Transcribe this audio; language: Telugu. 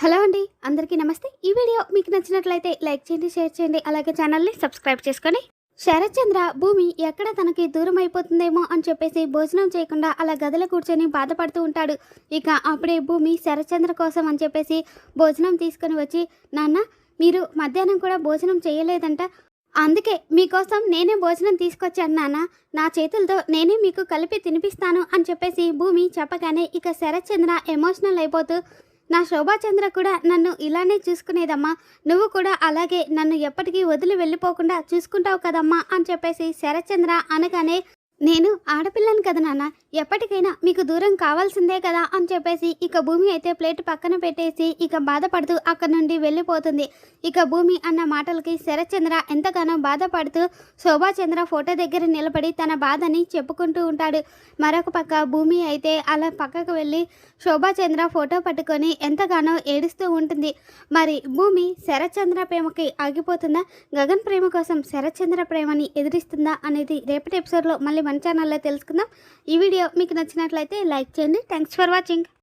హలో అండి అందరికీ నమస్తే. ఈ వీడియో మీకు నచ్చినట్లయితే లైక్ చేయండి షేర్ చేయండి అలాగే ఛానల్ని సబ్స్క్రైబ్ చేసుకొని శరత్ చంద్ర భూమి ఎక్కడ తనకి దూరం అయిపోతుందేమో అని చెప్పేసి భోజనం చేయకుండా అలా గదిలో కూర్చొని బాధపడుతూ ఉంటాడు. ఇక అప్పుడే భూమి శరత్ చంద్ర కోసం అని చెప్పేసి భోజనం తీసుకొని వచ్చి నాన్న మీరు మధ్యాహ్నం కూడా భోజనం చేయలేదంట. అందుకే మీకోసం నేనే భోజనం తీసుకొచ్చాను నాన్న. నా చేతులతో నేనే మీకు కలిపి తినిపిస్తాను అని చెప్పేసి భూమి చెప్పగానే ఇక శరత్ చంద్ర ఎమోషనల్ అయిపోతూ నా శోభాచంద్ర కూడా నన్ను ఇలానే చూసుకునేదమ్మా. నువ్వు కూడా అలాగే నన్ను ఎప్పటికీ వదిలి వెళ్ళిపోకుండా చూసుకుంటావు కదమ్మా అని చెప్పేసి శరత్చంద్ర అనగానే నేను ఆడపిల్లను కదా నాన్న. ఎప్పటికైనా మీకు దూరం కావాల్సిందే కదా అని చెప్పేసి ఇక భూమి అయితే ప్లేట్ పక్కన పెట్టేసి ఇక బాధపడుతూ అక్కడి నుండి వెళ్ళిపోతుంది. ఇక భూమి అన్న మాటలకి శరత్చంద్ర ఎంతగానో బాధపడుతూ శోభాచంద్ర ఫోటో దగ్గర నిలబడి తన బాధని చెప్పుకుంటూ ఉంటాడు. మరొక పక్క భూమి అయితే అలా పక్కకు వెళ్ళి శోభాచంద్ర ఫోటో పట్టుకొని ఎంతగానో ఏడుస్తూ ఉంటుంది. మరి భూమి శరత్చంద్ర ప్రేమకి ఆగిపోతుందా? గగన్ ప్రేమ కోసం శరత్చంద్ర ప్రేమని ఎదిరిస్తుందా అనేది రేపటి ఎపిసోడ్లో మళ్ళీ మన ఛానల్లో తెలుసుకుందాం. ఈ వీడియో మీకు నచ్చినట్లయితే లైక్ చేయండి. Thanks for watching